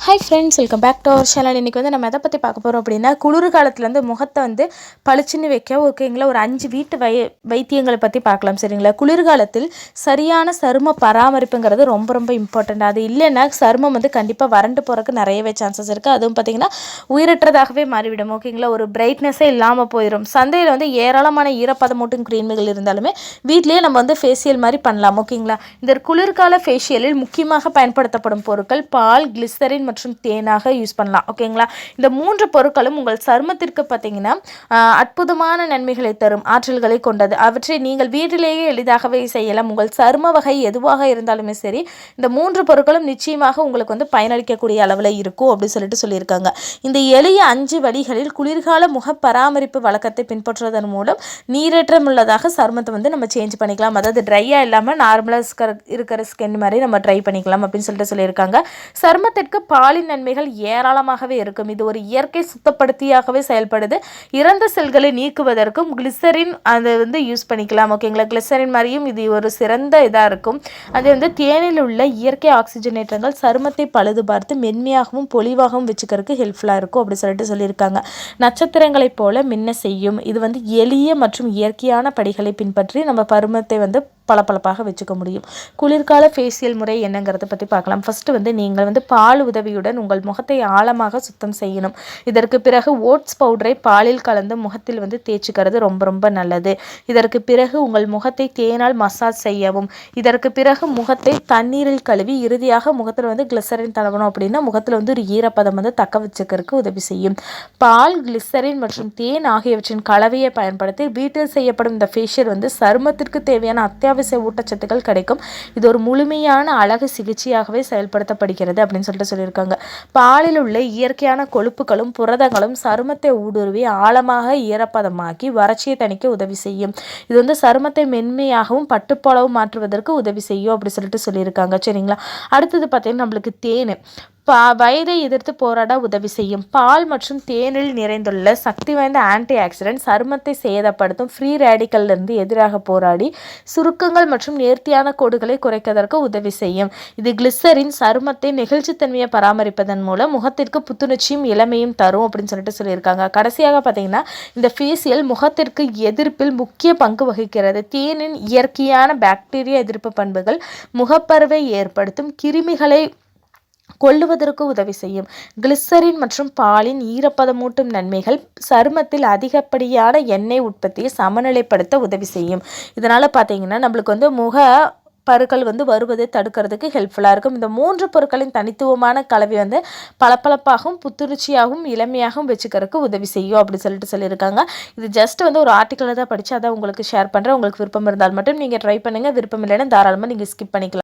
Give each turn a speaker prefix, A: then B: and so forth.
A: Hi friends welcome back to our channel இன்றைக்கி வந்து நம்ம எதை பற்றி பார்க்க போகிறோம் அப்படின்னா குளிர் காலத்துலேருந்து முகத்தை வந்து பளிச்சுன்னு வைக்க ஓகேங்களா ஒரு அஞ்சு வீட்டு வை வைத்தியங்களை பற்றி பார்க்கலாம் சரிங்களா? குளிர்காலத்தில் சரியான சரும பராமரிப்புங்கிறது ரொம்ப ரொம்ப இம்பார்ட்டண்ட் அது இல்லைன்னா சருமம் வந்து கண்டிப்பாக வறண்டு போகிறதுக்கு நிறையவே சான்சஸ் இருக்குது அதுவும் பார்த்திங்கன்னா உயிரற்றதாகவே மாறிவிடும் ஓகேங்களா ஒரு பிரைட்னஸே இல்லாமல் போயிடும் சந்தையில் வந்து ஏராளமான ஈரப்பதமூட்டும் க்ரீம்கள் இருந்தாலுமே வீட்லேயே நம்ம வந்து ஃபேஷியல் மாதிரி பண்ணலாம் ஓகேங்களா இந்த குளிர்கால ஃபேஷியலில் முக்கியமாக பயன்படுத்தப்படும் பொருட்கள் பால் கிளிசரின் மற்றும் தேனாக யூஸ் பண்ணலாம். ஓகேங்களா இந்த மூன்று பொருட்களும் உங்கள் சருமத்திற்கு பார்த்தீங்கன்னா அற்புதமான நன்மைகளை தரும் ஆற்றல்களை கொண்டது. அவற்றை நீங்கள் வீட்டிலேயே எளிதாகவே செய்யலாம். உங்கள் சரும வகை எதுவாக இருந்தாலுமே சரி இந்த மூன்று பொருட்களும் நிச்சயமாக உங்களுக்கு வந்து பயனளிக்கக்கூடிய அளவில் இருக்கும் அப்படின்னு சொல்லிட்டு சொல்லியிருக்காங்க. இந்த எளிய அஞ்சு வழிகளில் குளிர்கால முக பராமரிப்பு வழக்கத்தை பின்பற்றுவதன் மூலம் நீரேற்றம் உள்ளதாக சருமத்தை வந்து நம்ம சேஞ்ச் பண்ணிக்கலாம். அதாவது ட்ரையாக இல்லாமல் நார்மலாக இருக்கிற இருக்கிற ஸ்கின் மாதிரி நம்ம ட்ரை பண்ணிக்கலாம் அப்படின்னு சொல்லிட்டு சொல்லியிருக்காங்க. சருமத்திற்கு பாலின் நன்மைகள் ஏராளமாகவே இருக்கும். இது ஒரு இயற்கை சுத்தப்படுத்தியாகவே செயல்படுது. இறந்த செல்களை நீக்குவதற்கும் கிளிசரின் அதை வந்து யூஸ் பண்ணிக்கலாம் ஓகேங்களா கிளிசரின் மாதிரியும் இது ஒரு சிறந்த இதாக இருக்கும். அது வந்து தேனில் உள்ள இயற்கை ஆக்சிஜனேற்றங்கள் சருமத்தை பழுது பார்த்து மென்மையாகவும் பொலிவாகவும் வச்சுக்கிறதுக்கு ஹெல்ப்ஃபுல்லாக இருக்கும் அப்படி சொல்லிட்டு சொல்லியிருக்காங்க. நட்சத்திரங்களைப் போல மின்ன செய்யும்? இது வந்து எளிய மற்றும் இயற்கையான படிகளை பின்பற்றி நம்ம பருமத்தை வந்து பளபளப்பாக வச்சுக்க முடியும். குளிர்கால ஃபேஷியல் முறை என்னங்கிறத பற்றி பார்க்கலாம். ஃபஸ்ட்டு வந்து நீங்கள் வந்து பால் உதவியுடன் உங்கள் முகத்தை ஆழமாக சுத்தம் செய்யணும். இதற்கு பிறகு ஓட்ஸ் பவுடரை பாலில் கலந்து முகத்தில் வந்து தேய்ச்சிக்கிறது ரொம்ப ரொம்ப நல்லது. இதற்கு பிறகு உங்கள் முகத்தை தேனால் மசாஜ் செய்யவும். இதற்கு பிறகு முகத்தை தண்ணீரில் கழுவி இறுதியாக முகத்தில் வந்து கிளிசரின் தடவணும் அப்படின்னா முகத்தில் வந்து ஒரு ஈரப்பதம் வந்து தக்க வச்சுக்கிறதுக்கு உதவி செய்யும். பால் கிளிசரின் மற்றும் தேன் ஆகியவற்றின் கலவையை பயன்படுத்தி வீட்டில் செய்யப்படும் இந்த ஃபேஷியல் வந்து சருமத்திற்கு தேவையான அத்தியாவசிய ஊட்டச்சத்துக்கள் கிடைக்கும். இது ஒரு முழுமையான அழகு சிகிச்சையாகவே செயல்படுத்தப்படுகிறது அப்படின்னு சொல்லிட்டு சொல்லியிருக்காங்க. பாலில் உள்ள இயற்கையான கொழுப்புகளும் புரதங்களும் சருமத்தை ஊடுருவி ஆழமாக ஈரப்பதமாக்கி வறட்சியை தணிக்க உதவி செய்யும். இது வந்து சருமத்தை மென்மையாகவும் பட்டுப்போலவும் மாற்றுவதற்கு உதவி செய்யும் அப்படி சொல்லிட்டு சொல்லியிருக்காங்க. சரிங்களா? அடுத்தது பார்த்தீங்கன்னா நம்மளுக்கு தேன். பா வயதை எதிர்த்து போராட உதவி செய்யும். பால் மற்றும் தேனில் நிறைந்துள்ள சக்தி வாய்ந்த ஆன்டி ஆக்சிடென்ட் சருமத்தை சேதப்படுத்தும் ஃப்ரீ ரேடிக்கல்லிருந்து எதிராக போராடி சுருக்கங்கள் மற்றும் நேர்த்தியான கோடுகளை குறைப்பதற்கு உதவி செய்யும். இது கிளிசரின் சருமத்தை நெகிழ்ச்சித்தன்மையை பராமரிப்பதன் மூலம் முகத்திற்கு புத்துணர்ச்சியும் இளமையும் தரும் அப்படின்னு சொல்லிட்டு சொல்லியிருக்காங்க. கடைசியாக பார்த்தீங்கன்னா இந்த ஃபேசியல் முகத்திற்கு எதிர்ப்பில் முக்கிய பங்கு வகிக்கிறது. தேனின் இயற்கையான பாக்டீரியா எதிர்ப்பு பண்புகள் முகப்பருவை ஏற்படுத்தும் கிருமிகளை கொள்ளுவதற்கு உதவி செய்யும். கிளிசரின் மற்றும் பாலின் ஈரப்பதமூட்டும் நன்மைகள் சருமத்தில் அதிகப்படியான எண்ணெய் உற்பத்தியை சமநிலைப்படுத்த உதவி செய்யும். இதனால் பார்த்தீங்கன்னா நம்மளுக்கு வந்து முக பருக்கள் வந்து வருவதை தடுக்கிறதுக்கு ஹெல்ப்ஃபுல்லாக இருக்கும். இந்த மூன்று பொருட்களின் தனித்துவமான கலவை வந்து பளபளப்பாகவும் புத்துணர்ச்சியாகவும் இளமையாகவும் வச்சுக்கிறதுக்கு உதவி செய்யும் அப்படி சொல்லிட்டு சொல்லியிருக்காங்க. இது ஜஸ்ட் வந்து ஒரு ஆர்டிக்கலில் தான் படித்து அதை உங்களுக்கு ஷேர் பண்ணுறேன் உங்களுக்கு விருப்பம் இருந்தால் மட்டும் நீங்கள் ட்ரை பண்ணுங்கள் விருப்பம் இல்லைன்னா தாராளமாக நீங்கள் ஸ்கிப் பண்ணிக்கலாம்.